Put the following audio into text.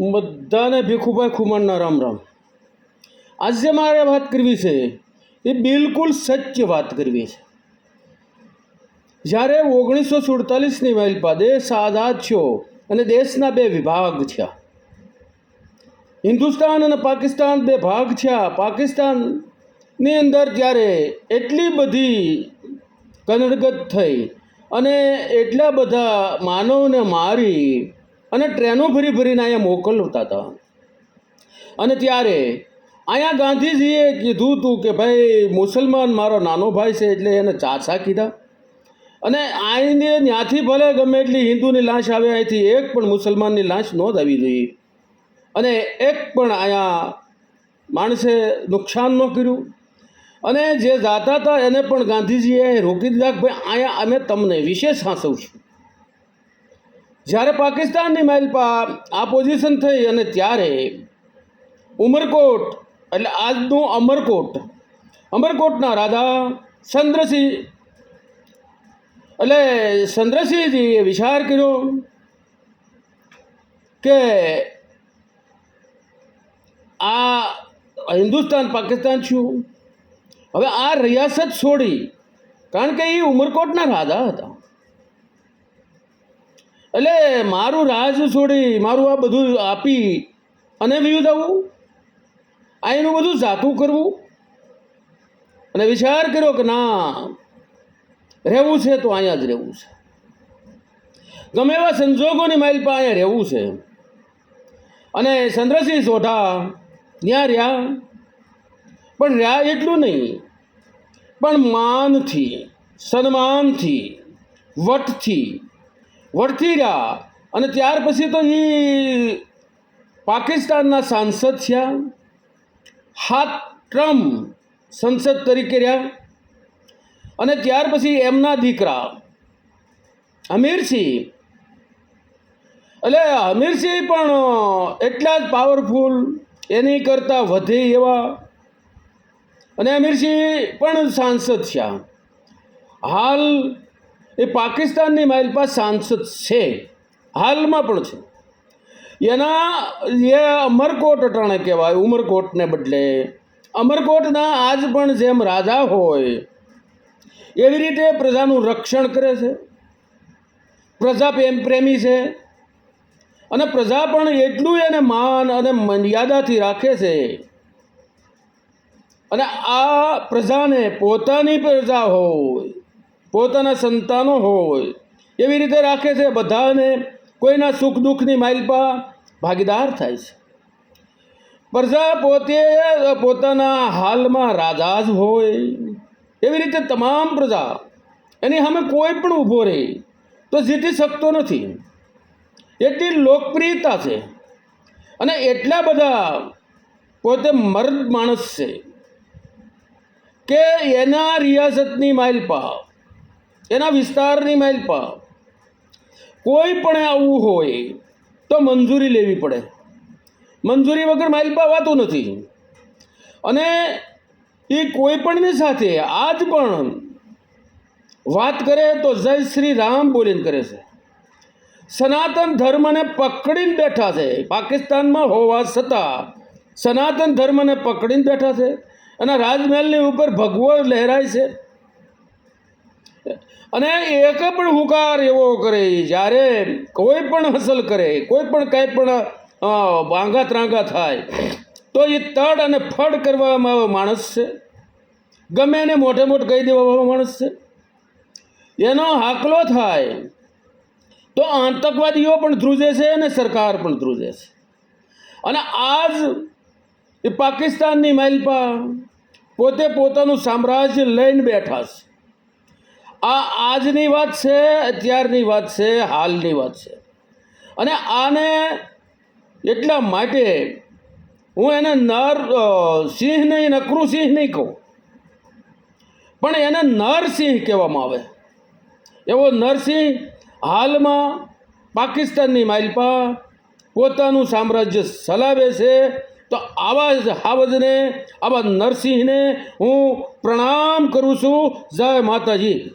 બધાને ભીખુભાઈ ખુમણના રામ રામ. આજે મારે વાત કરવી છે, એ બિલકુલ સત્ય વાત કરવી છે. જ્યારે ઓગણીસો સુડતાલીસની માઇલ દેશ આઝાદ થયો અને દેશના બે વિભાગ થયા. હિન્દુસ્તાન અને પાકિસ્તાન બે ભાગ થયા. પાકિસ્તાનની અંદર ત્યારે એટલી બધી કનડગત થઈ અને એટલા બધા માનવને મારી અને ટ્રેનો ભરી ભરીને અહીંયા મોકલતા હતા. અને ત્યારે અહીંયા ગાંધીજીએ કીધું હતું કે ભાઈ, મુસલમાન મારો નાનો ભાઈ છે એટલે એને ચાચા કીધા. અને આઈને ત્યાંથી ભલે ગમે એટલી હિન્દુની લાશ આવે અહીંથી, એક પણ મુસલમાનની લાશ ન આવી જોઈએ. અને એક પણ અહીંયા માણસે નુકસાન ન કર્યું. અને જે જાતા હતા એને પણ ગાંધીજીએ રોકી દીધા કે ભાઈ, અહીંયા અમે તમને વિશેષ હાંસવશું. જ્યારે પાકિસ્તાનની મહેલ પર આ પોઝિશન થઈ અને ત્યારે ઉમરકોટ, એટલે આજનું અમરકોટ, અમરકોટના રાધા ચંદ્રસિંહ, એટલે ચંદ્રસિંહજીએ વિચાર કર્યો કે આ હિન્દુસ્તાન, પાકિસ્તાન છું. હવે આ રિયાસત છોડી, કારણ કે એ ઉમરકોટના રાજા હતા. એટલે મારું રાજ છોડી મારું આ બધું આપી અને વ્યૂ થવું આ એનું બધું જાતું કરવું? અને વિચાર કર્યો કે ના, રહેવું છે તો અહીંયા જ રહેવું છે. ગમે એવા સંજોગોની માઇલ પર અહીંયા રહેવું છે. અને ચંદ્રસિંહ સોઢા ત્યાં રહ્યા. પણ રહ્યા એટલું નહીં. પણ માનથી, સન્માનથી, વટથી વટથી રહ્યા. અને ત્યાર પછી તો એ પાકિસ્તાનના સાંસદ થયા. હાથ ટ્રમ્પ સંસદ તરીકે રહ્યા. અને ત્યાર પછી એમના દીકરા અમીરસિંહ. એટલે અમીરસિંહ પણ એટલા જ પાવરફુલ એની કરતાં વધે એવા. અને અમીરસિંહ પણ સાંસદ થયા. હાલ એ પાકિસ્તાનની મારી પાસ સાંસદ છે. હાલમાં પણ છે. એના, એ અમરકોટ અટાણે કહેવાય, ઉમરકોટને બદલે. અમરકોટના આજ પણ જેમ રાજા હોય, એવી રીતે પ્રજાનું રક્ષણ કરે છે. પ્રજા પ્રેમ, પ્રેમી છે. અને પ્રજા પણ એટલું એને માન અને મર્યાદાથી રાખે છે. અને આ પ્રજાને પોતાની પ્રજા હોય. પોતાના સંતાનો હોય. એવી રીતે રાખે છે બધાને કોઈના સુખ દુઃખની માઇલપા ભાગીદાર થાય છે. પ્રજા પોતે પોતાના હાલમાં રાજા જ હોય. એવી રીતે તમામ પ્રજા એની સામે કોઈ પણ ઊભો રહે તો જીતી શકતો નથી. એટલી લોકપ્રિયતા છે. અને એટલા બધા પોતે મર્દ માણસ છે કે એના રિયાસતની માઇલપા એના વિસ્તારની માઇલપા કોઈ પણ આવવું હોય તો મંજૂરી લેવી પડે. મંજૂરી વગર માઇલપા વાતું નથી. અને એ કોઈ પણની સાથે આજ પણ વાત કરે તો જય શ્રી રામ બોલીને કરે છે. સનાતન ધર્મને પકડીને બેઠા છે. પાકિસ્તાનમાં હોવા છતાં સનાતન ધર્મને પકડીને બેઠા છે અને રાજમહેલની ઉપર ભગવો લહેરાય છે. અને એક પણ હુકાર એવો કરે જ્યારે કોઈ પણ હસલ કરે, કોઈ પણ કંઈ પણ વાંગા ત્રાંગા થાય, તો એ તડ અને ફડ કરવામાં આવો માણસ છે. ગમે એને મોટે મોટ કહી દેવા માણસ છે. એનો હાકલો થાય, તો આતંકવાદીઓ પણ ધ્રુજે છે અને સરકાર પણ ધ્રુજે છે. અને આજ એ પાકિસ્તાનની માઇલપા પોતે પોતાનું સામ્રાજ્ય લઈને બેઠા છે. આ આજની વાત છે, અત્યારની વાત છે, હાલની વાત છે. અને આને એટલા માટે હું એને નર સિંહ નહીં, નકરું નહીં કહું. પણ એને નરસિંહ કહેવામાં આવે. એવો નરસિંહ હાલમાં પાકિસ્તાનની માઇલ પર પોતાનું સામ્રાજ્ય ચલાવે છે તો આવા જ હાવજને આવા નરસિંહને હું પ્રણામ કરું છું. જય માતાજી.